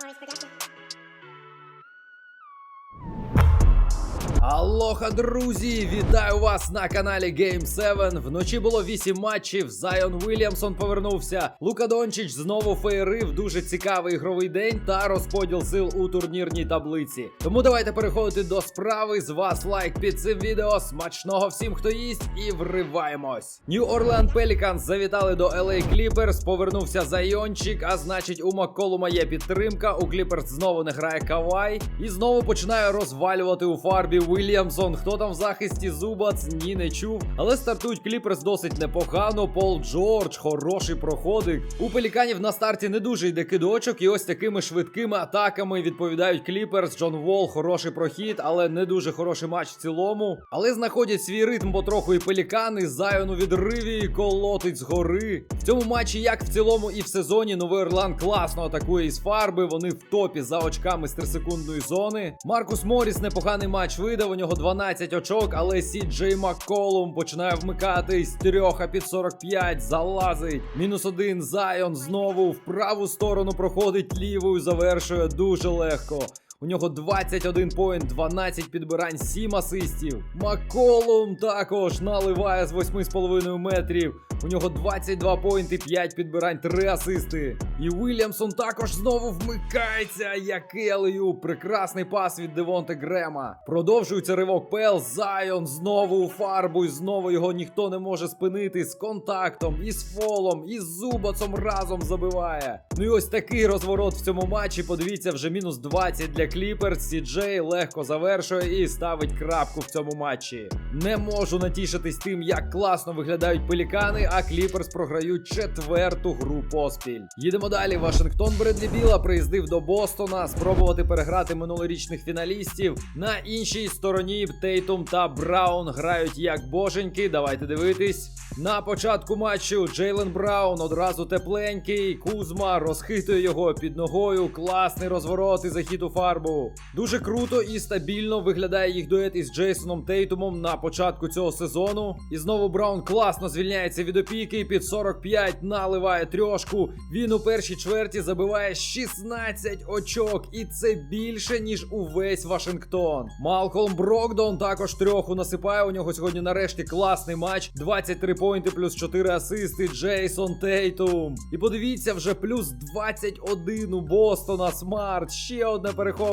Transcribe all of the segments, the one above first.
Mars Productions. Алоха, друзі! Вітаю вас на каналі Game 7. Вночі було 8 матчів. Зайон Вільямсон повернувся. Лука Дончич знову феєрив. Дуже цікавий ігровий день та розподіл сил у турнірній таблиці. Тому давайте переходити до справи. З вас лайк під цим відео. Смачного всім, хто їсть, і вриваємось. Нью Орлеан Пеліканс завітали до LA Clippers. Повернувся Зайончик, а значить, у Макколума є підтримка. У Clippers знову не грає Кавай. І знову починає розвалювати у фарбі Вільямсон. Хто там в захисті Зубац? Ні, не чув. Але стартують Кліперс досить непогано. Пол Джордж, хороший проходик. У пеліканів на старті не дуже йде кидочок, і ось такими швидкими атаками відповідають Кліперс. Джон Вол, хороший прохід, але не дуже хороший матч в цілому. Але знаходять свій ритм потроху і пелікани. Зайон у відриві колотить згори. Цьому матчі, як в цілому, і в сезоні, Новий Орлан класно атакує із фарби. Вони в топі за очками з 3-секундної зони. Маркус Моріс непоганий матч видав. У нього 12 очок, але Сі Джей Макколум починає вмикати з 3 під 45 залазить. Мінус один Зайон знову в праву сторону проходить лівою, завершує дуже легко. У нього 21 поінт, 12 підбирань, 7 асистів. Макколум також наливає з 8,5 метрів. У нього 22 поінти, 5 підбирань, 3 асисти. І Вільямсон також знову вмикається. Який алею. Прекрасний пас від Девонте Грема. Продовжується ривок Пел. Зайон знову у фарбу. І знову його ніхто не може спинити з контактом, із фолом, із зубацом разом забиває. Ну і ось такий розворот в цьому матчі. Подивіться, вже мінус 20 для Кліперс. Сі-Джей легко завершує і ставить крапку в цьому матчі. Не можу натішитись тим, як класно виглядають пелікани, а Кліперс програють четверту гру поспіль. Їдемо далі. Вашингтон Бредлі Біла приїздив до Бостона спробувати переграти минулорічних фіналістів. На іншій стороні Тейтум та Браун грають як боженьки. Давайте дивитись. На початку матчу Джейлен Браун одразу тепленький. Кузма розхитує його під ногою. Класний розворот і захід у фарбу. Дуже круто і стабільно виглядає їх дует із Джейсоном Тейтумом на початку цього сезону. І знову Браун класно звільняється від опіки. Під 45 наливає трьошку. Він у першій чверті забиває 16 очок, і це більше ніж увесь Вашингтон. Малкольм Брокдон також трьоху насипає. У нього сьогодні нарешті класний матч. 23 поінти плюс 4 асисти. Джейсон Тейтум. І подивіться, вже плюс 21 у Бостона. Смарт. Ще одне перехоплення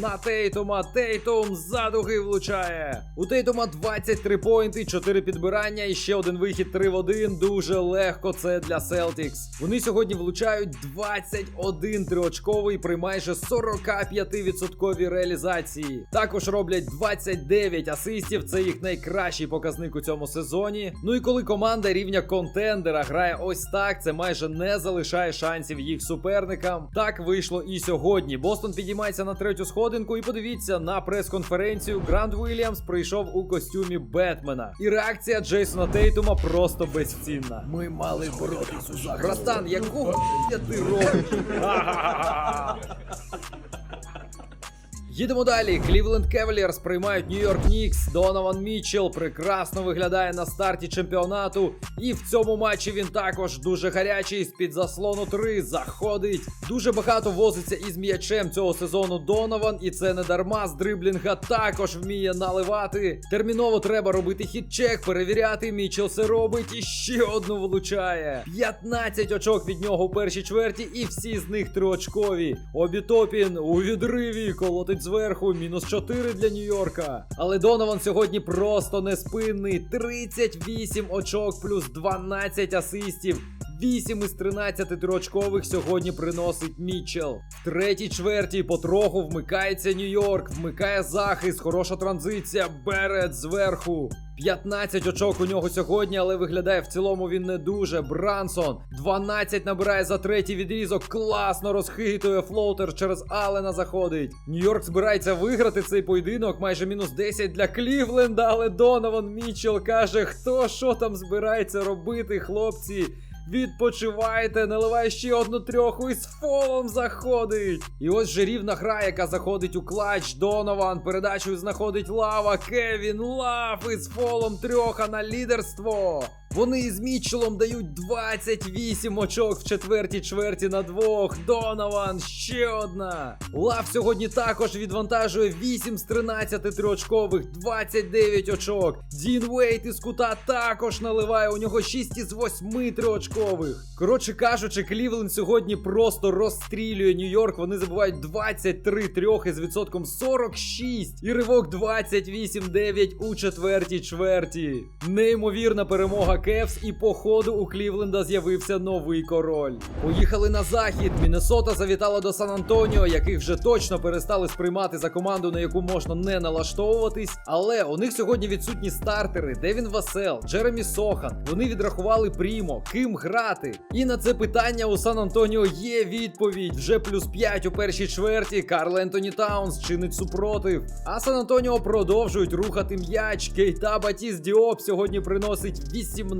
на Тейтума. Тейтум за дуги влучає. У Тейтума 23 поінти, 4 підбирання і ще один вихід 3 в 1. Дуже легко це для Celtics. Вони сьогодні влучають 21 триочковий при майже 45% реалізації. Також роблять 29 асистів. Це їх найкращий показник у цьому сезоні. Ну і коли команда рівня контендера грає ось так, це майже не залишає шансів їх суперникам. Так вийшло і сьогодні. Бостон підіймається на третю сходинку, і подивіться на прес-конференцію. Гранд Вільямс прийшов у костюмі Бетмена. І реакція Джейсона Тейтума просто безцінна. Ми мали боротися. Братан, якого ти робиш? Їдемо далі. Клівленд Кевалерс приймають Нью-Йорк Нікс. Донован Мітчелл прекрасно виглядає на старті чемпіонату. І в цьому матчі він також дуже гарячий. З-під заслону 3 заходить. Дуже багато возиться із м'ячем цього сезону Донован. І це не дарма. З дриблінга також вміє наливати. Терміново треба робити хід-чек, перевіряти. Мітчелл це робить і ще одну влучає. 15 очок від нього у першій чверті, і всі з них триочкові. Обі Топін у відриві колотить зверху, мінус 4 для Нью-Йорка. Але Донован сьогодні просто неспинний. 38 очок плюс 12 асистів. 8 із 13 триочкових сьогодні приносить Мітчелл. В третій чверті потроху вмикається Нью-Йорк, вмикає захист, хороша транзиція, Берет зверху. 15 очок у нього сьогодні, але виглядає в цілому він не дуже. Брансон 12 набирає за третій відрізок. Класно розхитує флоутер через Алена заходить. Нью-Йорк збирається виграти цей поєдинок. Майже мінус 10 для Клівленда. Але Донован Мітчелл каже, хто що там збирається робити, хлопці. Відпочивайте, наливає ще одну трьоху і з фолом заходить. І ось же рівна гра, яка заходить у клач. Донован передачу знаходить лава. Кевін Лав із фолом трьоха на лідерство. Вони із Мітчелом дають 28 очок в четвертій чверті на двох. Донован ще одна. Лав сьогодні також відвантажує 8 з 13 триочкових, 29 очок. Дін Вейт із кута також наливає. У нього 6 із 8 триочкових. Коротше кажучи, Клівленд сьогодні просто розстрілює Нью-Йорк. Вони забувають 23 трьох із відсотком 46. І ривок 28-9 у четвертій чверті. Неймовірна перемога Кевс, і по ходу у Клівленда з'явився новий король. Поїхали на захід. Міннесота завітала до Сан-Антоніо, яких вже точно перестали сприймати за команду, на яку можна не налаштовуватись. Але у них сьогодні відсутні стартери: Девін Васел, Джеремі Сохан. Вони відрахували Прімо, ким грати. І на це питання у Сан-Антоніо є відповідь. Вже плюс 5 у першій чверті. Карл Ентоні Таунс чинить супротив. А Сан-Антоніо продовжують рухати м'яч. Кейта Батіс Діоп сьогодні приносить 18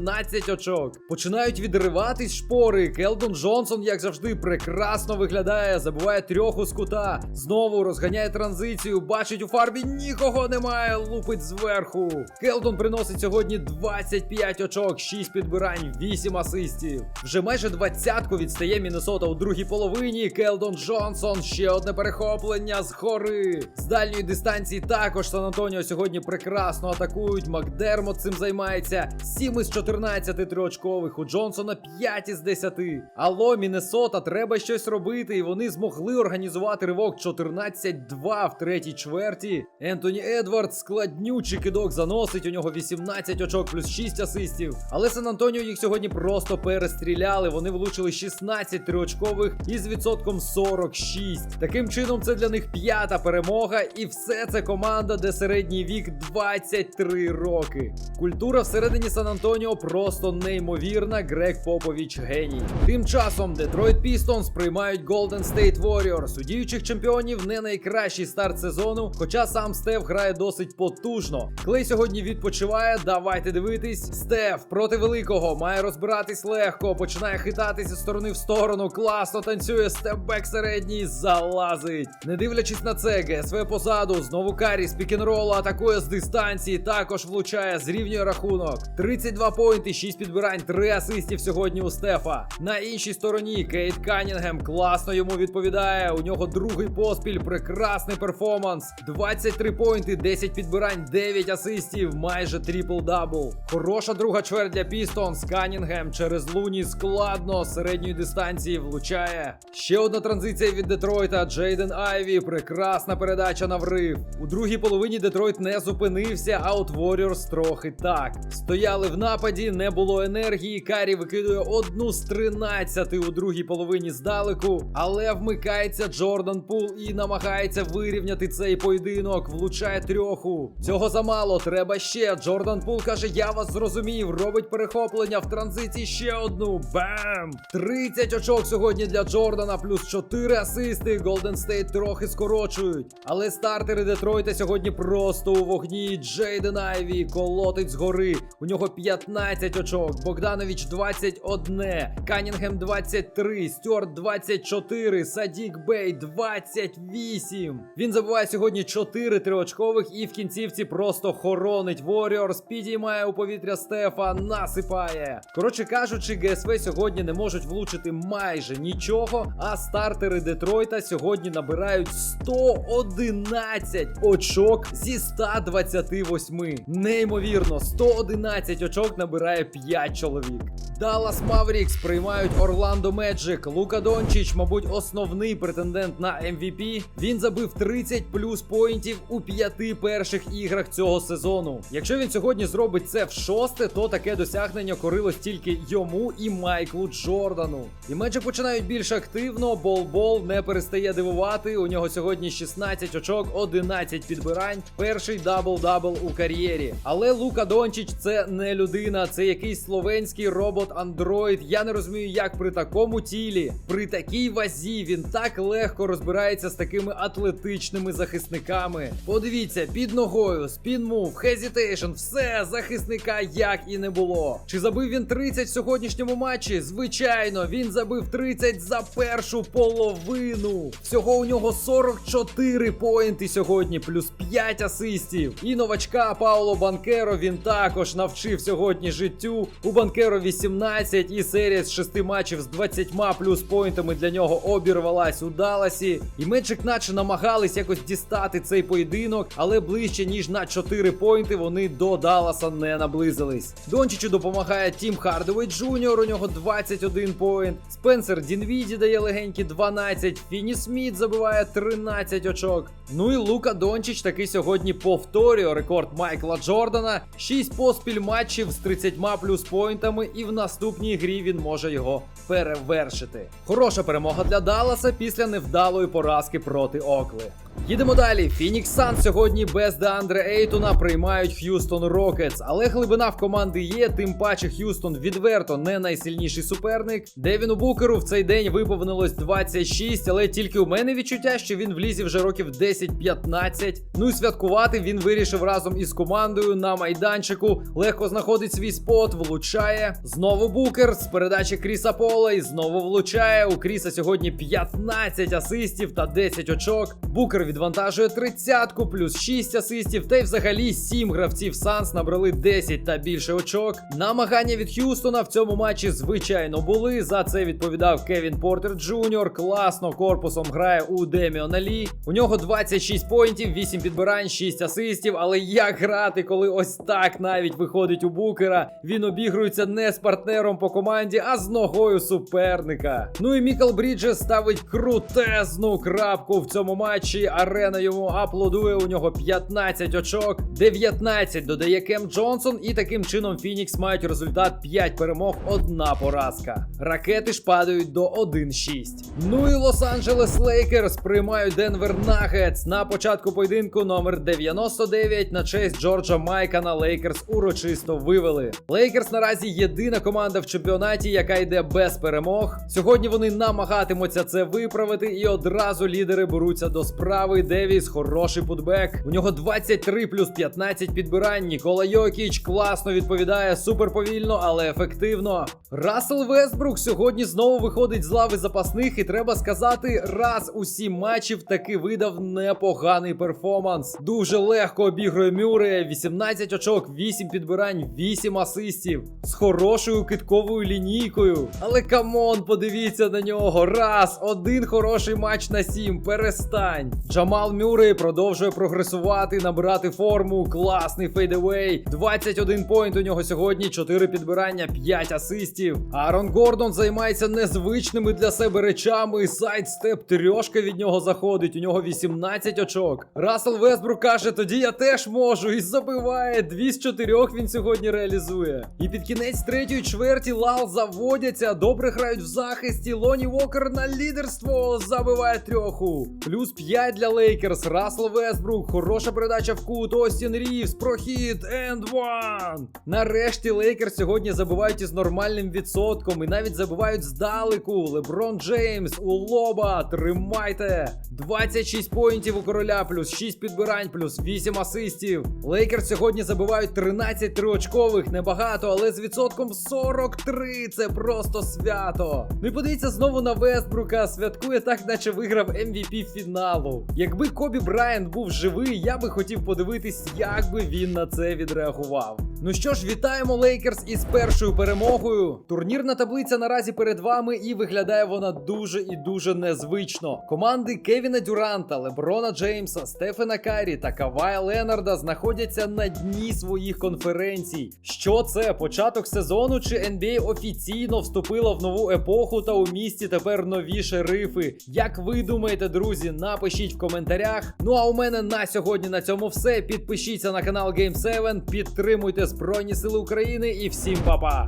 очок. Починають відриватись шпори. Келдон Джонсон, як завжди, прекрасно виглядає. Забуває трьох у скута. Знову розганяє транзицію. Бачить у фарбі нікого немає. Лупить зверху. Келдон приносить сьогодні 25 очок, 6 підбирань, 8 асистів. Вже майже двадцятку відстає Міннесота у другій половині. Келдон Джонсон. Ще одне перехоплення з гори. З дальньої дистанції також Сан Антоніо сьогодні прекрасно атакують. Макдермот цим займається. 7 із 14 триочкових. У Джонсона 5 із 10. Алло, Міннесота, треба щось робити. І вони змогли організувати ривок 14-2 в третій чверті. Ентоні Едвардс складнючий кидок заносить. У нього 18 очок плюс 6 асистів. Але Сан Антоніо їх сьогодні просто перестріляли. Вони влучили 16 триочкових із відсотком 46. Таким чином, це для них п'ята перемога, і все це команда, де середній вік 23 роки. Культура всередині Сан Антоніо просто неймовірна. Грег Попович геній. Тим часом Детройт Пістонс приймають Golden State Warriors. У діючих чемпіонів не найкращий старт сезону, хоча сам Стеф грає досить потужно. Клей сьогодні відпочиває. Давайте дивитись. Стеф проти великого має розбиратись легко. Починає хитатися зі сторони в сторону. Класно танцює. Степбек середній залазить. Не дивлячись на це, ГСВ позаду. Знову Карі з пікінролу атакує з дистанції. Також влучає, зрівнює рахунок. 32 поінти, 6 підбирань, 3 асистів сьогодні у Стефа. На іншій стороні Кейт Канінгем класно йому відповідає. У нього другий поспіль, прекрасний перформанс. 23 поінти, 10 підбирань, 9 асистів, майже трипл-дабл. Хороша друга чверть для Пістонс. Канінгем через Луні складно з середньої дистанції влучає. Ще одна транзиція від Детройта. Джейден Айві. Прекрасна передача на врив. У другій половині Детройт не зупинився, а от Warriors трохи так. Стояли в нападі, не було енергії. Карі викидує одну з 13 у другій половині здалеку, але вмикається Джордан Пул і намагається вирівняти цей поєдинок. Влучає трьоху. Цього замало, треба ще. Джордан Пул каже: Я вас зрозумів. Робить перехоплення в транзиції ще одну. Бам! 30 очок сьогодні для Джордана, плюс 4 асисти. Голден Стейт трохи скорочують. Але стартери Детройта сьогодні просто у вогні. Джейден Айві колотить згори. У нього 15 очок. Богданович 21. Канінгем 23. Стюарт 24. Садік Бей 28. Він забуває сьогодні 4 триочкових і в кінцівці просто хоронить Warriors. Підіймає у повітря Стефа, насипає. Коротше кажучи, ГСВ сьогодні не можуть влучити майже нічого. А стартери Детройта сьогодні набирають 111 очок зі 128. Неймовірно, 111 очок набирає 5 чоловік. Даллас Маврікс приймають Орландо Меджик. Лука Дончич, мабуть, основний претендент на MVP. Він забив 30 плюс поінтів у п'яти перших іграх цього сезону. Якщо він сьогодні зробить це в шосте, то таке досягнення корилось тільки йому і Майклу Джордану. І Меджик починають більш активно. Бол-бол не перестає дивувати. У нього сьогодні 16 очок, 11 підбирань. Перший дабл-дабл у кар'єрі. Але Лука Дончич це не людина, це якийсь словенський робот-андроїд. Я не розумію, як при такому тілі, при такій вазі він так легко розбирається з такими атлетичними захисниками. Подивіться, під ногою, спін-мув, хезітейшн, все захисника як і не було. Чи забив він 30 в сьогоднішньому матчі? Звичайно, він забив 30 за першу половину. Всього у нього 44 поінти сьогодні, плюс 5 асистів. І новачка Пауло Банкеро він також навчив сьогодні сотні життю. У Банкеро 18 і серія з 6 матчів з 20 плюс поінтами для нього обірвалась у Далласі. І Меджик наче намагались якось дістати цей поєдинок, але ближче ніж на 4 поінти вони до Далласа не наблизились. Дончичу допомагає Тім Хардовей Джуніор, у нього 21 поінт. Спенсер Дінвіді дає легенькі 12. Фіні Сміт забиває 13 очок. Ну і Лука Дончич таки сьогодні повторює рекорд Майкла Джордана. 6 поспіль матчів з 30 плюс поінтами, і в наступній грі він може його перевершити. Хороша перемога для Далласа після невдалої поразки проти Окли. Їдемо далі. Фінікс Сан сьогодні без Деандре Ейтона приймають Х'юстон Рокетс, але глибина в команди є, тим паче Х'юстон відверто не найсильніший суперник. Девіну Букеру в цей день виповнилось 26, але тільки у мене відчуття, що він в вже років 10-15. Ну і святкувати він вирішив разом із командою на майданчику. Легко знаходить свій спот, влучає. Знову Букер з передачі Кріса Пола і знову влучає. У Кріса сьогодні 15 асистів та 10 очок. Букер відвантажує тридцятку, плюс 6 асистів, та й взагалі 7 гравців Санс набрали 10 та більше очок. Намагання від Х'юстона в цьому матчі, звичайно, були. За це відповідав Кевін Портер Джуніор. Класно корпусом грає у Деміона Лі. У нього 26 поінтів, 8 підбирань, 6 асистів. Але як грати, коли ось так навіть виходить у Букера? Він обігрується не з партнером по команді, а з ногою суперника. Ну і Мікал Бріджес ставить крутезну крапку в цьому матчі. Арена йому аплодує. У нього 15 очок, 19 додає Кем Джонсон, і таким чином Фінікс мають результат 5 перемог, одна поразка. Ракети ж падають до 1-6. Ну і Лос-Анджелес Лейкерс приймають Денвер Нагетс на початку поєдинку номер 99 на честь Джорджа Майкана Лейкерс урочисто вивели. Лейкерс наразі єдина команда в чемпіонаті, яка йде без перемог. Сьогодні вони намагатимуться це виправити, і одразу лідери беруться до справи. Девіс хороший путбек. У нього 23 плюс 15 підбирань. Нікола Йокіч класно відповідає, супер повільно, але ефективно. Рассел Вестбрук сьогодні знову виходить з лави запасних, і треба сказати, раз у сім матчів таки видав непоганий перформанс. Дуже легко обігрує Мюррея, 18 очок, 8 підбирань, 8 асистів з хорошою китковою лінійкою. Але камон, подивіться на нього. Раз, один хороший матч на сім. Перестань. Джамал Мюррей продовжує прогресувати, набирати форму. Класний фейдевей. 21 поінт у нього сьогодні, 4 підбирання, 5 асистів. Аарон Гордон займається незвичними для себе речами. Сайдстеп трьошка від нього заходить. У нього 18 очок. Рассел Весбрук каже: тоді я теж можу. І забиває. Дві з чотирьох він сьогодні реалізує. І під кінець третьої чверті Лал заводяться. Добре грають в захисті. Лоні Вокер на лідерство забиває трьоху. Плюс 5 для Лейкерс. Рассел Весбрук. Хороша передача в кут. Остін Рівс. Прохід. Енд ван. Нарешті Лейкерс сьогодні забивають із нормальним відсотком. І навіть забивають здалеку. Леброн Джеймс у лоба. Тримайте. 26 поінтів у короля, плюс 6 підбирань, плюс 8 асистів. Лейкерс сьогодні забивають 13 триочкових. Небагато, але з відсотком 43. Це просто свято. Ну і подивіться знову на Вестбрука. Святкує так, наче виграв MVP фіналу. Якби Кобі Брайант був живий, я би хотів подивитись, як би він на це відреагував. Ну що ж, вітаємо Лейкерс із першою перемогою. Турнірна таблиця наразі перед вами, і виглядає вона дуже і дуже незвично. Команди Кевіна Дюранта, Леброна Джеймса, Стефена Карі та Кавая Ленарда знаходяться на дні своїх конференцій. Що це? Початок сезону чи NBA офіційно вступила в нову епоху та у місті тепер нові шерифи? Як ви думаєте, друзі? Напишіть в коментарях. Ну а у мене на сьогодні на цьому все. Підпишіться на канал Game7, підтримуйте Збройні Сили України і всім папа.